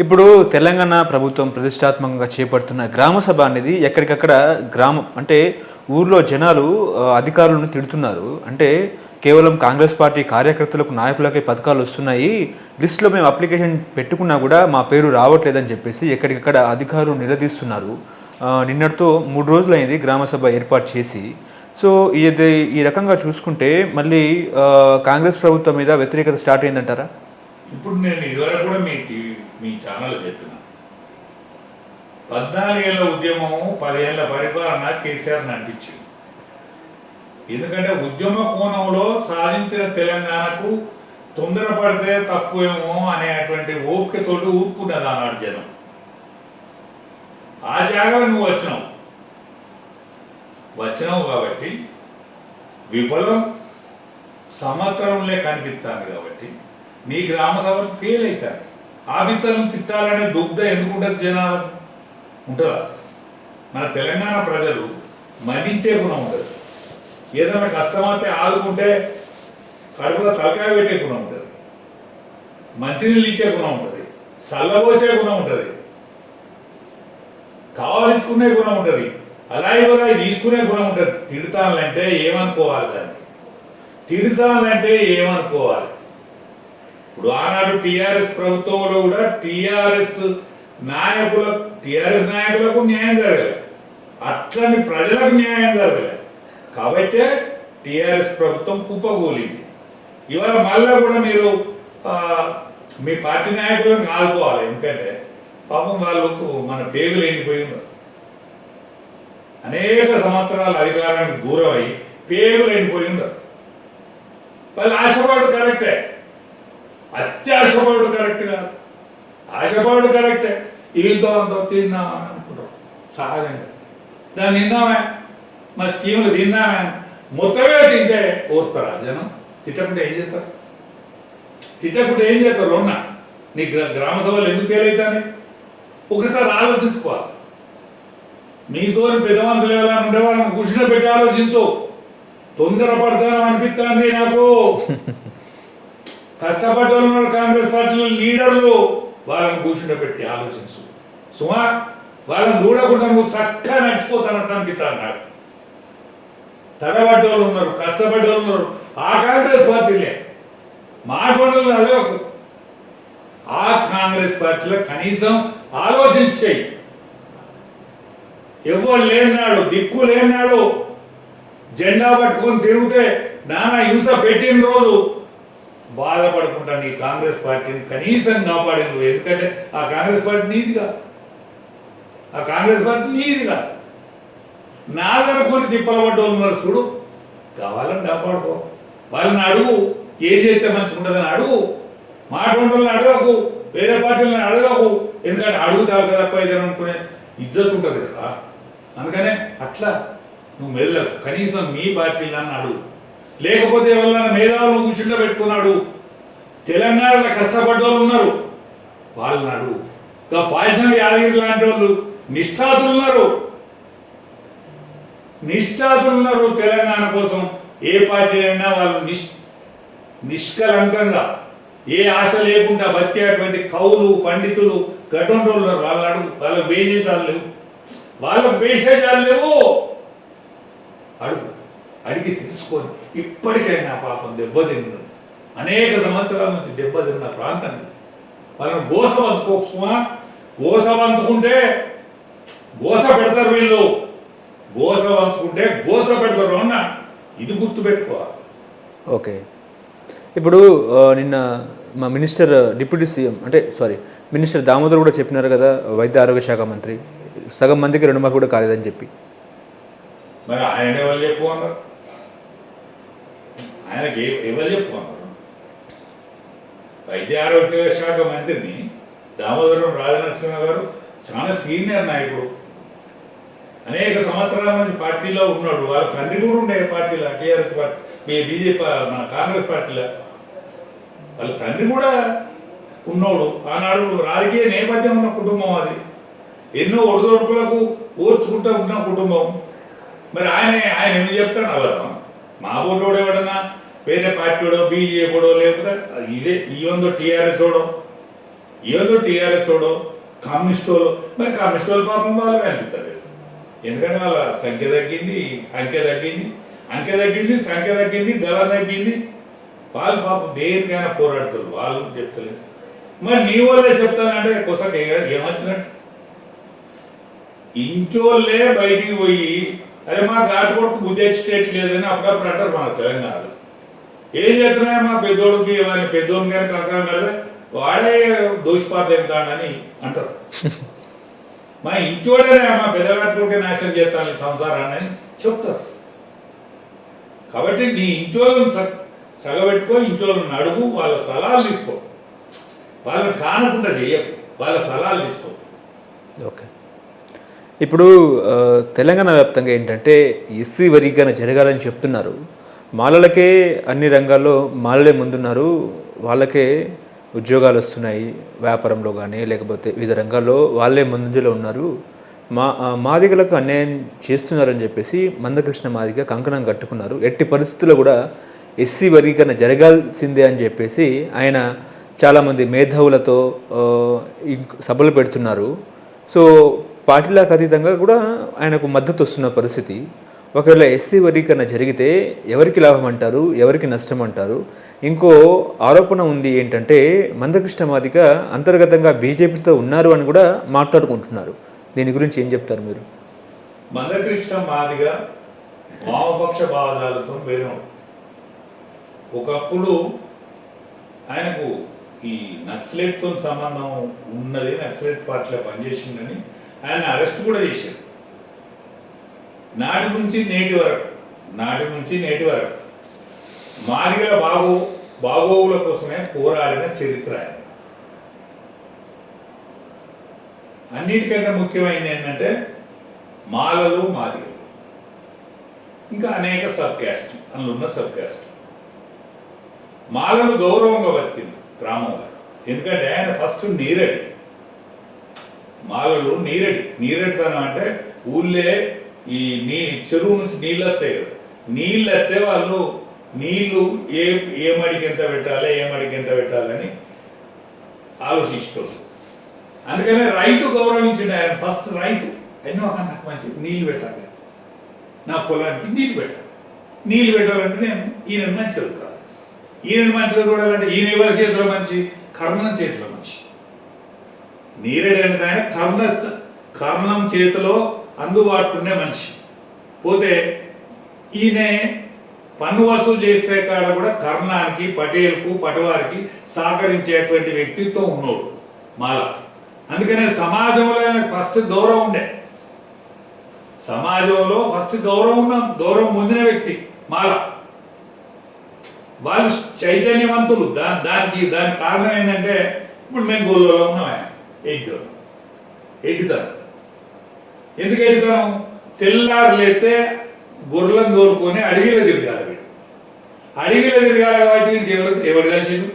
ఇప్పుడు తెలంగాణ ప్రభుత్వం ప్రతిష్టాత్మకంగా చేపడుతున్న గ్రామ సభ అనేది ఎక్కడికక్కడ గ్రామం అంటే ఊర్లో జనాలు అధికారులను తిడుతున్నారు. అంటే కేవలం కాంగ్రెస్ పార్టీ కార్యకర్తలకు నాయకులకే పథకాలు వస్తున్నాయి. లిస్టులో మేము అప్లికేషన్ పెట్టుకున్నా కూడా మా పేరు రావట్లేదని చెప్పేసి ఎక్కడికక్కడ అధికారులు నిలదీస్తున్నారు. నిన్నటితో మూడు రోజులైంది గ్రామసభ ఏర్పాటు చేసి. సో ఇది ఈ రకంగా చూసుకుంటే మళ్ళీ కాంగ్రెస్ ప్రభుత్వం మీద వ్యతిరేకత స్టార్ట్ అయిందంటారా? ఇప్పుడు నేను ఇదివరకు కూడా మీ టీవీ మీ ఛానల్ చెప్పిన పద్నాలుగేళ్ళ ఉద్యమం పదేళ్ళ పరిపాలన కేసీఆర్ నడిపించింది ఎందుకంటే ఉద్యమ కోణంలో సాధించిన తెలంగాణకు తొందరపడితే తప్పు ఏమో అనేటువంటి ఓపికతోటి ఊరుకున్నది ఆనాడు జనం. ఆ జాగా నువ్వు వచ్చినావు. వచ్చినావు కాబట్టి విఫలం సంవత్సరంలో కనిపిస్తుంది కాబట్టి నీ గ్రామ సభ ఫెయిల్ అవుతాయి. ఆఫీసర్లను తిట్టాలనే దుగ్ధ ఎందుకు ఉంటుంది జనాలు? ఉంటుందా? మన తెలంగాణ ప్రజలు మన్నించే గుణం ఉంటుంది. ఏదైనా కష్టమైతే ఆదుకుంటే కడుపులో తలకాయ పెట్టే గుణం ఉంటుంది. మంచినీళ్ళు ఇచ్చే గుణం ఉంటుంది. చల్లబోసే గుణం ఉంటుంది. కావాలించుకునే గుణం ఉంటుంది. అలా ఇవ్వగా తీసుకునే గుణం ఉంటుంది. తిడతానంటే ఏమనుకోవాలి దాన్ని? తిడతానంటే ఏమనుకోవాలి? ఇప్పుడు ఆనాడు టిఆర్ఎస్ ప్రభుత్వంలో కూడా టిఆర్ఎస్ నాయకుల టిఆర్ఎస్ నాయకులకు న్యాయం జరగలే. అట్లని ప్రజలకు న్యాయం జరగలే. కాబట్టే టిఆర్ఎస్ ప్రభుత్వం కుప్పగూలింది ఇవాళ మళ్ళీ కూడా మీరు ఆ, మీ పార్టీ నాయకులను కాదుకోవాలి ఎందుకంటే పాపం వాళ్ళకు మన పేగులు ఎండిపోయి ఉన్నారు. అనేక సంవత్సరాల అధికారానికి దూరం అయి పేగులు ఎండిపోయి ఉన్నారు. వాళ్ళు ఆశపడు కరెక్టే. అత్యాశపడు కరెక్ట్ కాదు. ఆశపడు కరెక్టే. వీళ్ళతో అంతో తిందామని అనుకుంటాం. సహజంగా. దాన్ని తిందామే. మా స్కీములు తిందామే మొత్తమే తింటే ఓర్తారా జనం తిట్టకుండా ఏం చేస్తారు? తిట్టకుండా ఏం చేస్తారు? ఉన్న నీ గ్రామ సభలు ఎందుకు ఫెయిల్ అవుతానే ఒకసారి ఆలోచించుకోవాలి. మీతో పెద్ద మనుషులు ఎవరైనా ఉండేవాళ్ళని కూర్చుని పెట్టి ఆలోచించు. తొందరపడతాను అనిపిస్తుంది నాకు. కష్టపడ్డ వాళ్ళు కాంగ్రెస్ పార్టీలో లీడర్లు వాళ్ళని కూర్చుని పెట్టి ఆలోచించు. సుమా వాళ్ళని చూడకుండా నువ్వు చక్కగా నడిచిపోతానంటాను అనిపిస్తాను అన్నాడు తడబడ్డ వాళ్ళు ఉన్నారు కష్టపడ్డ వాళ్ళు ఉన్నారు. ఆ కాంగ్రెస్ పార్టీలే. మాట్లాడలు అడగకు ఆ కాంగ్రెస్ పార్టీలో కనీసం ఆలోచించాయి ఎవరు లేనాడు దిక్కు లేనాడు. జెండా పట్టుకొని తిరిగితే నానా హింస పెట్టిన రోజు బాధపడకుండా ఈ కాంగ్రెస్ పార్టీని కనీసం కాపాడిన నువ్వు. ఎందుకంటే ఆ కాంగ్రెస్ పార్టీ నీదిగా. ఆ కాంగ్రెస్ పార్టీ నీదిగా. నాదనుకొని తిప్పలబడ్డ వాళ్ళు ఉన్నారు చూడు. కావాలని కాపాడుకో. వాళ్ళని అడుగు. ఏం చేస్తే మంచిగా ఉండదని అడుగు. మాట మాట్లాడాలని అడగకు. వేరే పార్టీలను అడగకు. ఎందుకంటే అడుగుతావు కదా పైదలు అనుకునే ఇజ్జత్ ఉంటుంది కదా. అందుకనే అట్లా నువ్వు మెదలకు కనీసం మీ పార్టీలను అడుగు. లేకపోతే ఎవరైనా మేధావులను కూర్చుండ పెట్టుకున్నాడు. తెలంగాణలో కష్టపడ్డ వాళ్ళు ఉన్నారు. వాళ్ళు నాడు ఇంకా పాయసం యాదగిరి లాంటి వాళ్ళు నిష్ఠాతులు ఉన్నారు నిష్ఠాతులు ఉన్నారు తెలంగాణ కోసం. ఏ పార్టీ అయినా వాళ్ళు నిష్ నిష్కలంకంగా ఏ ఆశ లేకుండా బతికేటువంటి కవులు పండితులు గటువంటి వాళ్ళు వాళ్ళని అడుగు. వాళ్ళకి బేసేసాలు లేవు. వాళ్ళకు బేసేసాలు లేవు. అడుగు. అడిగి తెలుసుకొని ఇప్పటికైనా పాపం దెబ్బతిన్నది అనేక సంవత్సరాల నుంచి దెబ్బతిన్న ప్రాంతం. వాళ్ళని గోస పంచుకోకు సుమా. గోస పంచుకుంటే గోస పెడతారు వీళ్ళు. గోస పంచుకుంటే గోస పెడతారు అన్న. ఇది గుర్తుపెట్టుకోవాలి. ఓకే. ఇప్పుడు నిన్న మా మినిస్టర్ డిప్యూటీ సీఎం అంటే సారీ మినిస్టర్ దామోదర్ కూడా చెప్పినారు కదా వైద్య ఆరోగ్య శాఖ మంత్రి. సగం మందికి రుణమాఫీ కూడా కాలేదని చెప్పి. మరి ఆయన ఎవరు చెప్పు అన్నారు. ఆయనకి ఏ- ఎవరు వైద్య ఆరోగ్య శాఖ మంత్రిని దామోదరం రాజనరసింహ గారు చాలా సీనియర్ నాయకుడు. అనేక సంవత్సరాల నుంచి పార్టీలో ఉన్నాడు. వాళ్ళ తండ్రి కూడా ఉండే పార్టీలో టీఆర్ఎస్ పార్టీ మీ బీజేపీ మన కాంగ్రెస్ పార్టీలో. వాళ్ళ తండ్రి కూడా ఉన్నోడు. ఆనాడు రాజకీయ నేపథ్యం ఉన్న కుటుంబం అది. ఎన్నో ఒడిదొడుకులకు ఓర్చుకుంటూ ఉన్న కుటుంబం. మరి ఆయన ఆయన ఎందుకు చెప్తాడు? అబద్ధం. మా బోటోడు ఎవడన్నా వేరే పార్టీ బీజేపీడో లేకపోతే ఇదే ఈ టీఆర్ఎస్ వాడో ఏదో టీఆర్ఎస్ వాడో కమ్యూనిస్ట్ వాళ్ళు మరి కమ్యూనిస్ట్ వాళ్ళు పాపం వాళ్ళు కనిపిస్తారు ఎందుకంటే వాళ్ళ సంఖ్య తగ్గింది అంకె తగ్గింది అంకె తగ్గింది సంఖ్య తగ్గింది గల తగ్గింది. వాళ్ళు పాపం దేనికైనా పోరాడుతారు వాళ్ళు చెప్తలేదు. మరి నీ వాళ్ళే చెప్తానంటే కొసకి ఏమొచ్చినట్టు? ఇంచోళ్ళే బయటికి పోయి అరే మా ఘాటు కొడుకు బుద్ధి స్టేట్ లేదని అప్పుడప్పుడు అంటారు మన తెలంగాణలో. ఏం చేస్తున్నాయో మా పెద్దోడికి ఏమైనా పెద్దోడికి కానీ కంకరం కదా వాడే దోషపాతం ఎంత అని అంటారు. మా ఇంచోడనే మా పెద్దగాటి కొడుకే నాశనం చేస్తాను సంసారాన్ని అని చెప్తారు. కాబట్టి నీ ఇంచోళ్ళని సగ సగబెట్టుకో ఇంచోళ్ళని అడుగు వాళ్ళ సలహాలు తీసుకో. వాళ్ళని కానకుండా చెయ్యకు వాళ్ళ సలహాలు తీసుకో. ఓకే. ఇప్పుడు తెలంగాణ వ్యాప్తంగా ఏంటంటే ఎస్సీ వర్గీకరణ జరగాలని చెప్తున్నారు. మాలలకే అన్ని రంగాల్లో మాలలే ముందున్నారు. వాళ్ళకే ఉద్యోగాలు వస్తున్నాయి వ్యాపారంలో కానీ లేకపోతే వివిధ రంగాల్లో వాళ్ళే ముందంజలో ఉన్నారు. మా మాదిగలకు అన్యాయం చేస్తున్నారని చెప్పేసి మందకృష్ణ మాదిగ కంకణం కట్టుకున్నారు. ఎట్టి పరిస్థితుల్లో కూడా ఎస్సీ వర్గీకరణ జరగాల్సిందే అని చెప్పేసి ఆయన చాలామంది మేధావులతో ఇంక్ సభలు పెడుతున్నారు. సో పార్టీలకు అతీతంగా కూడా ఆయనకు మద్దతు వస్తున్న పరిస్థితి. ఒకవేళ ఎస్సీ వర్గీకరణ జరిగితే ఎవరికి లాభం అంటారు? ఎవరికి నష్టం అంటారు? ఇంకో ఆరోపణ ఉంది ఏంటంటే మందకృష్ణ మాదిక అంతర్గతంగా బీజేపీతో ఉన్నారు అని కూడా మాట్లాడుకుంటున్నారు. దీని గురించి ఏం చెప్తారు మీరు? మందకృష్ణ మాదిక వామపక్ష భావాలతో వేరు ఒకప్పుడు ఆయనకు ఈ నక్సలేట్తో సంబంధం ఉన్నది నక్సలేట్ పార్టీలో పనిచేసిందని ఆయన అరెస్ట్ కూడా చేశారు నాటి నుంచి నేటి వరకు నాటి నుంచి నేటి వరకు మాదిగల బాగో బాగోగుల కోసమే పోరాడిన చరిత్ర ఆయన అన్నిటికంటే ముఖ్యమైనది ఏంటంటే మాలలు మాదిగలు. ఇంకా అనేక సబ్ క్యాస్ట్ అందులో ఉన్న సబ్ క్యాస్ట్ మాలలు గౌరవంగా బతికింది గ్రామంలో. ఎందుకంటే ఆయన ఫస్ట్ నీరడి. మాలలు నీరడి. నీరడితనం అంటే ఊళ్ళే ఈ నీ చెరువు నుంచి నీళ్ళు వస్తాయి కదా. నీళ్ళు వస్తే వాళ్ళు నీళ్ళు ఏ ఏ మడికి ఎంత పెట్టాలి ఏ మడికి ఎంత పెట్టాలని ఆలోచించుకోరు అందుకనే రైతు గౌరవించండి ఆయన. ఫస్ట్ రైతు ఎన్నో ఒక నాకు మంచిది నీళ్ళు పెట్టాలి. నా పొలానికి నీళ్ళు పెట్టాలి. నీళ్ళు పెట్టాలంటే నేను ఈయన మంచి చూడాలి. ఈయన మంచిగా చూడాలంటే ఈయన ఎవరి చేతిలో మంచి? కర్ణం చేతిలో మంచి. నీరేడు అనేది ఆయన కర్ణ కర్ణం చేతిలో అందుబాటులో ఉండే మనిషి. పోతే ఈయన పన్ను వసూలు చేసే కాడ కూడా కర్ణానికి పటేల్కు పటవారికి సహకరించేటువంటి వ్యక్తిత్వం ఉన్నాడు మాల. అందుకనే సమాజంలో ఆయనకు ఫస్ట్ గౌరవం ఉండే. సమాజంలో ఫస్ట్ గౌరవం ఉన్న గౌరవం పొందిన వ్యక్తి మాల. వాళ్ళు చైతన్యవంతులు. దా దానికి దానికి కారణం ఏంటంటే ఇప్పుడు మేము గోల్లో ఉన్నాం ఆయన. ఎయిట్ ఎయిట్ తరగతి ఎందుకు ఎడ్డుతాం తెల్లారులైతే గొర్రెలను తోలుకొని అడిగిలో తిరగాలి వీడు. అడిగిలో తిరగాలి కాబట్టి ఎవరు ఎవడు కలిసిండు?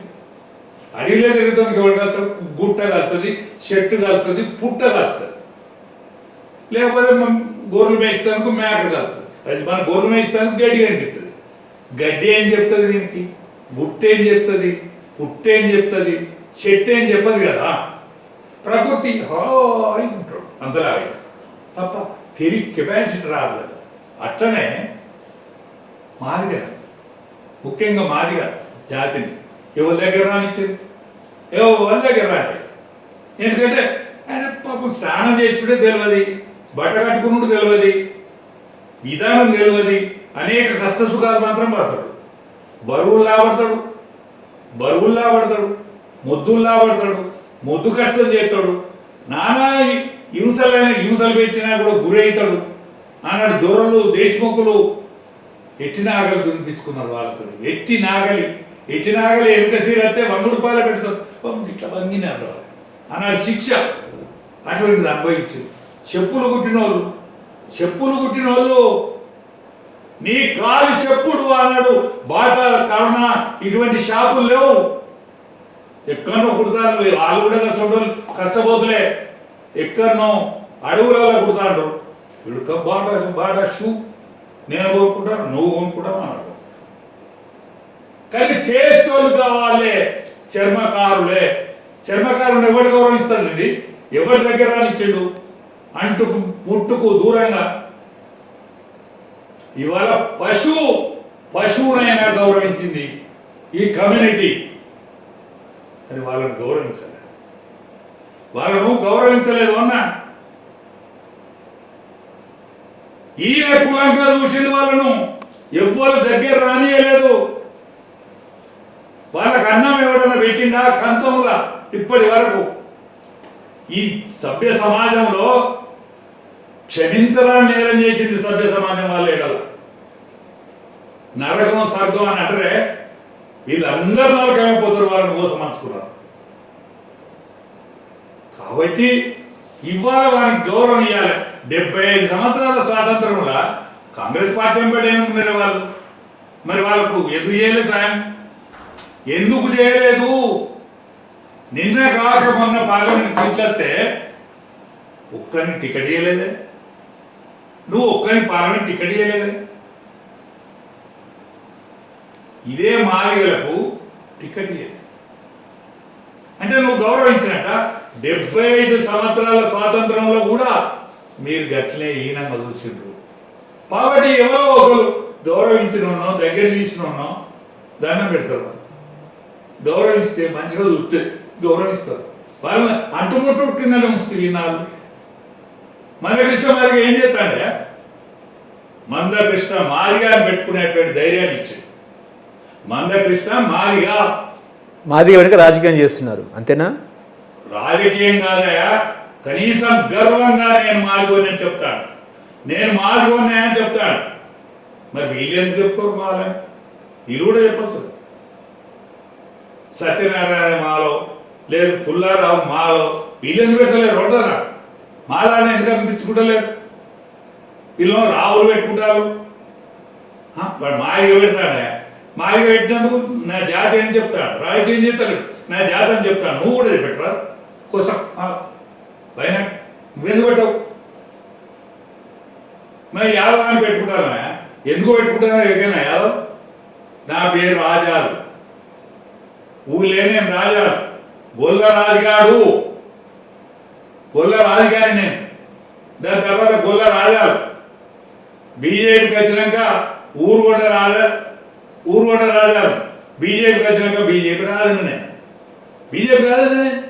అడిగిలో తిరుగుతాం ఎవరు కలుతాడు గుట్ట కలుతుంది చెట్టు కలుతుంది పుట్ట కలుతుంది లేకపోతే గొర్రెలు మేస్తానికి మేక కలుతుంది అది మన గొర్రెలు మేస్తానికి గడ్డి కనిపిస్తుంది. గడ్డి ఏం చెప్తుంది దీనికి? గుట్ట ఏం చెప్తుంది? పుట్ట ఏం చెప్తుంది? చెట్టు ఏం చెప్పదు కదా? ప్రకృతి హాయి ఉంటాడు అంతలాగా తప్ప తిరిగి కెపాసిటీ రాదు అట్లనే మాదిగ ముఖ్యంగా మాదిగ జాతిని. ఎవరి దగ్గర రానిచ్చేది? ఎవరి దగ్గర రాని ఎందుకంటే ఆయన పాపం స్నానం చేసుడే తెలియదు బట్ట కట్టుకున్నట్టు తెలియదు విధానం తెలియదు అనేక కష్ట సుఖాలు మాత్రం పడతాడు. బరువులు లాబడతాడు బరువులు లాబడతాడు ముద్దులు లాబడతాడు ముద్దు కష్టం చేస్తాడు. నానా హింసలైన హింసలు పెట్టినా కూడా గురవుతాడు. అన్నాడు దూరంలో దేశముఖులు ఎట్టి నాగలి దునిపించుకున్నారు వాళ్ళతో ఎట్టి నాగలి ఎట్టి నాగలి వెనుక సీరత్తే వంద రూపాయలు పెడతారు. ఇట్లా వంగినారు అన్నాడు శిక్ష అటువంటిది అనుభవించింది చెప్పులు కుట్టిన వాళ్ళు చెప్పులు కుట్టిన వాళ్ళు నీ కాలు చెప్పుడు అన్నాడు బాట కరుణ ఇటువంటి షాపులు లేవు. ఎక్కడో కుడతారు వాళ్ళు కూడా కష్టపడు కష్టపోతులే. ఎక్కడనో అడవులలో కుడతాడు వీడు బాట బాట షూ. నేను కొనుక్కుంటాను నువ్వు కొనుక్కుంటావు అన్నాడు. కానీ చేసేటోళ్ళు కావాలి చర్మకారులే. చర్మకారుని ఎవరు గౌరవిస్తాడండి? ఎవరి దగ్గర ఇచ్చిండు అంటుకు ముట్టుకు దూరంగా. ఇవాళ పశువు పశువునైనా గౌరవించింది ఈ కమ్యూనిటీ. అని వాళ్ళని గౌరవించాలి వాళ్ళను గౌరవించలేదు అన్నా. ఈయన కులంగా చూసిన వాళ్ళను ఎవ్వరు దగ్గర రానియలేదు. వాళ్ళకి అన్నం ఎవడన్నా పెట్టిందా కంచంలా ఇప్పటి వరకు. ఈ సభ్య సమాజంలో క్షమించరాని నేరం చేసింది సభ్య సమాజం వాళ్ళ ఎడల నరకం స్వర్గం అని అంటారే వీళ్ళందరూ నరకమైపోతారు వాళ్ళని కోసం మనసుకున్నారు కాబట్టి ఇవాళ వారికి గౌరవం ఇవ్వాలి డెబ్బై ఐదు సంవత్సరాల స్వాతంత్రంలో కాంగ్రెస్ పార్టీ వెంబడి ఏమనుకున్నారు వాళ్ళు? మరి వాళ్ళకు ఎందుకు చేయలేదు సాయం? ఎందుకు చేయలేదు? నిన్న కాక మొన్న పార్లమెంట్ సీట్లు వస్తే ఒక్కరిని టికెట్ ఇవ్వలేదే నువ్వు ఒక్కరిని పార్లమెంట్ టికెట్ ఇవ్వలేదే ఇదే మాదిగలకు టికెట్ ఇవ్వలేదు అంటే నువ్వు గౌరవించినట్ట? డెబ్బై ఐదు సంవత్సరాల స్వాతంత్రంలో కూడా మీరు గట్లే ఈనంగా చూసిండ్రు. కాబట్టి ఎవరో ఒకరు గౌరవించిన దగ్గర తీసిన దండం పెడతారు గౌరవిస్తే మంచిగా చూస్తే గౌరవిస్తారు. వాళ్ళని అంటుముట్టు కింద ముస్తే మన కృష్ణ మాదిగా ఏం చేస్తాడే? మందకృష్ణ మాదిగా పెట్టుకునేటువంటి ధైర్యాన్ని ఇచ్చాడు. మందకృష్ణ మాదిగా. మాది వెనుక రాజకీయం చేస్తున్నారు. అంతేనా? రాజకీయం కాదయా కనీసం గర్వంగా నేను మాదిగోని అని చెప్తాను నేను మాలుగోని అని చెప్తాను మరి వీళ్ళు చెప్పుకోరు మాలని వీళ్ళు కూడా చెప్పచ్చు. సత్యనారాయణ మాలో లేదు పుల్లారావు మాలో వీళ్ళు పెట్టలేరు ఉండరా మాలాన్ని ఎందుకు అనిపించుకుంటలేరు వీళ్ళు రావులు పెట్టుకుంటారు. ఆ, వాడు మాయగా పెడతాడే. మాయగా పెట్టినందుకు నా జాతి అని చెప్తాడు. రాజకీయం చేస్తాడు. నా జాతి అని చెప్తాను నువ్వు కూడా పెట్టరా కోసం పైన నువ్వెందుకు పెట్టవు? మరి యాదవ్ అని పెట్టుకుంటానా ఎందుకు పెట్టుకుంటానా ఎరికైనా యాదవ్? నా పేరు రాజాలు. ఊళ్ళే నేను రాజాలు. గొల్ల రాజుగాడు. గొల్ల రాజుగాని నేను. దాని తర్వాత గొల్ల రాజాలు. బీజేపీకి వచ్చినాక ఊరుగొండ రాజా ఊరుగొండ రాజాలు. బీజేపీకి వచ్చినాక బీజేపీ రాజును నేను బీజేపీ రాజును నేను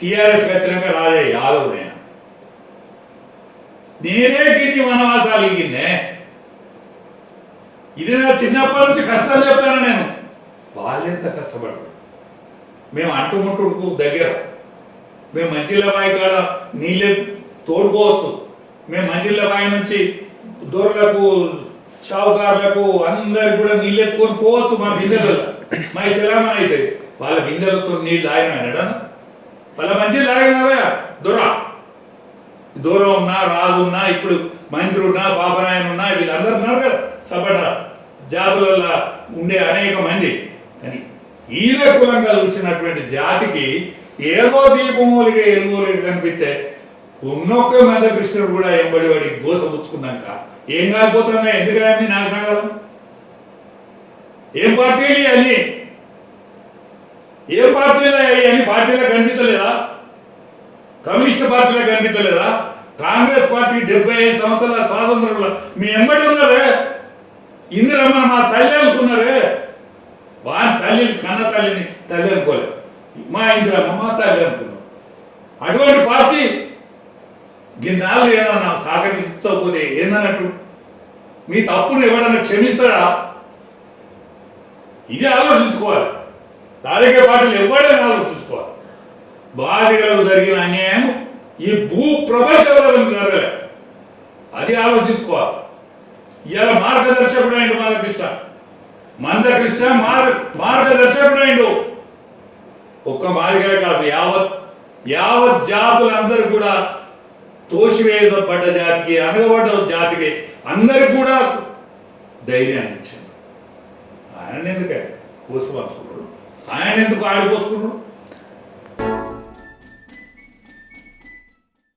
టీఆర్ఎస్ వచ్చినాక రాజా యాదవ్ నేను. నేనే గిన్ని వనవాసాలు గిన్నే ఇది నా చిన్నప్పటి నుంచి కష్టాలు చెప్తాను నేను. వాళ్ళెంత కష్టపడరు మేము అంటుముట్టుకు దగ్గర. మేము మంచిళ్ళ బావి కాడ నీళ్ళే తోడుకోవచ్చు. మేము మంచిళ్ళ బావి నుంచి దొరలకు షావుకారులకు అందరికి కూడా నీళ్ళు ఎత్తుకొని పోవచ్చు మా బిందెలలో మా శిలామణ అయితే వాళ్ళ బిందెలతో నీళ్ళు తాగినాడన వాళ్ళ మంచి జరగదా దూర. దూరం ఉన్నా రాజు ఉన్నా ఇప్పుడు మంత్రి ఉన్నా బాబనాయన ఉన్నా వీళ్ళందరూ ఉన్నారు కదా సపట జాతులలో ఉండే అనేక మంది. కానీ ఈర కులంగా చూసినటువంటి జాతికి ఏదో దీపమూలిగా ఎలుగోలుగా కనిపిస్తే ఉన్నొక్క మంద కృష్ణుడు కూడా ఎంబడి వాడి గోస పుచ్చుకున్నాక ఏం కాకపోతున్నా ఎందుకు నాశనం నాశనకాలం? ఏం పార్టీలు అని ఏ పార్టీలో అన్ని పార్టీలో కనిపించలేదా? కమ్యూనిస్ట్ పార్టీలో కనిపించలేదా? కాంగ్రెస్ పార్టీ డెబ్బై ఐదు సంవత్సరాల స్వాతంత్రంలో మీ ఎంబడి ఉన్నారే? ఇందిరమ్మ మా తల్లి అనుకున్నారే? బా తల్లి కన్న తల్లిని తల్లి అనుకోలేదు మా ఇందిరమ్మ మా తల్లి అనుకున్నాం. అటువంటి పార్టీ గిన్నాళ్ళు ఏమన్నా సహకరించకపోతే ఏందన్నట్టు? మీ తప్పును ఎవడన్నా క్షమిస్తాడా? ఇది ఆలోచించుకోవాలి. రాజకీయ పార్టీలు ఎవరైనా ఆలోచించుకోవాలి బాధితులకు జరిగిన అన్యాయం ఈ భూ ప్రపంచంలో జరగలే అది ఆలోచించుకోవాలి. ఇలా మార్గదర్శకుడు అయిండు మందకృష్ణ మందకృష్ణ మార్ మార్గదర్శకుడు అయిండు ఒక్క మాదిగలే కాదు యావత్ యావత్ జాతులందరూ కూడా తోసివేయబడ్డ జాతికి అనగబడ్డ జాతికి అందరు కూడా ధైర్యాన్ని ఇచ్చాడు ఆయన ఎందుకే కోసుకు పంచుకున్నాడు? ఆయన ఎందుకు ఆడిపోసుకున్నాడు